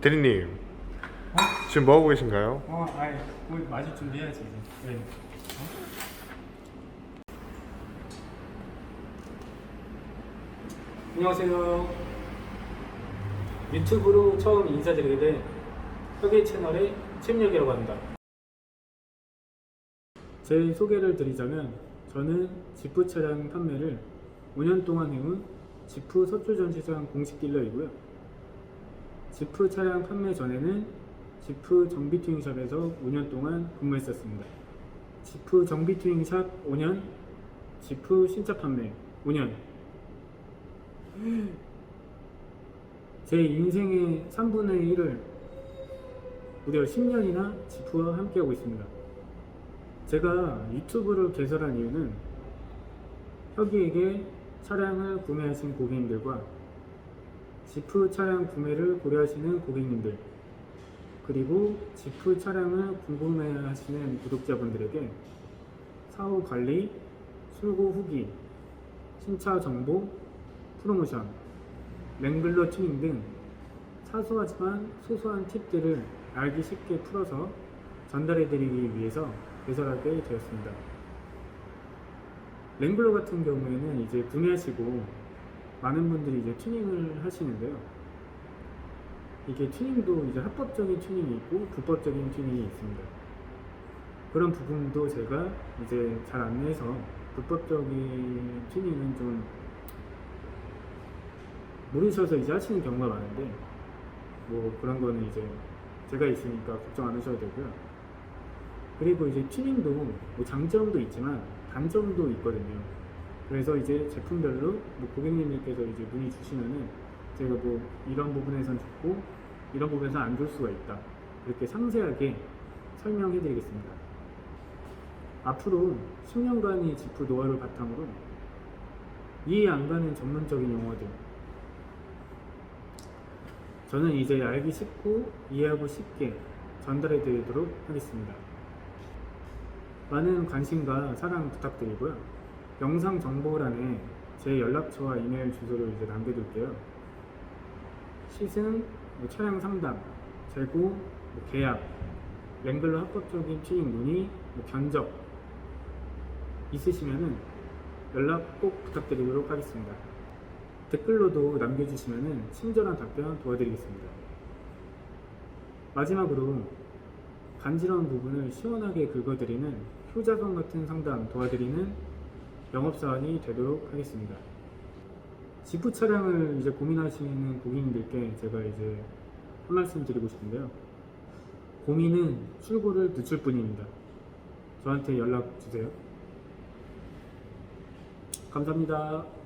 대리님 지금 뭐 하고 계신가요? 어, 아이, 뭐 마실 준비해야지 이제. 네. 어? 안녕하세요. 유튜브로 처음 인사드리게 된 혁의 채널의 최민혁이라고 합니다. 제 소개를 드리자면 저는 지프 차량 판매를 5년 동안 해온 지프 서초 전시장 공식 딜러이고요. 지프 차량 판매 전에는 지프 정비 튜닝샵에서 5년 동안 근무했었습니다. 지프 정비 튜닝샵 5년, 지프 신차 판매 5년. 제 인생의 3분의 1을 무려 10년이나 지프와 함께하고 있습니다. 제가 유튜브를 개설한 이유는 혁이에게 차량을 구매하신 고객님들과 지프 차량 구매를 고려하시는 고객님들 그리고 지프 차량을 궁금해하시는 구독자분들에게 사후 관리, 출고 후기, 신차 정보, 프로모션, 랭글러 튜닝 등 사소하지만 소소한 팁들을 알기 쉽게 풀어서 전달해드리기 위해서 개설하게 되었습니다. 랭글러 같은 경우에는 이제 구매하시고 많은 분들이 이제 튜닝을 하시는데요. 이게 튜닝도 이제 합법적인 튜닝이 있고 불법적인 튜닝이 있습니다. 그런 부분도 제가 이제 잘 안내해서 불법적인 튜닝은 좀 모르셔서 이제 하시는 경우가 많은데 뭐 그런 거는 이제 제가 있으니까 걱정 안 하셔도 되고요. 그리고 이제 튜닝도 뭐 장점도 있지만 단점도 있거든요. 그래서 이제 제품별로 뭐 고객님들께서 이제 문의 주시면은 제가 뭐 이런 부분에선 좋고 이런 부분에선 안 좋을 수가 있다. 이렇게 상세하게 설명해 드리겠습니다. 앞으로 10년간의 지프 노하우를 바탕으로 이해 안 가는 전문적인 용어들 저는 이제 알기 쉽고 이해하고 쉽게 전달해 드리도록 하겠습니다. 많은 관심과 사랑 부탁드리고요. 영상 정보란에 제 연락처와 이메일 주소를 이제 남겨둘게요. 시승, 뭐 차량 상담, 재고, 뭐 계약, 랭글러 합법적인 튜닝 문의, 뭐 견적 있으시면은 연락 꼭 부탁드리도록 하겠습니다. 댓글로도 남겨주시면은 친절한 답변 도와드리겠습니다. 마지막으로 간지러운 부분을 시원하게 긁어드리는 효자손 같은 상담 도와드리는 영업사원이 되도록 하겠습니다. 지프 차량을 이제 고민하시는 고객님들께 제가 이제 한 말씀 드리고 싶은데요. 고민은 출고를 늦출 뿐입니다. 저한테 연락 주세요. 감사합니다.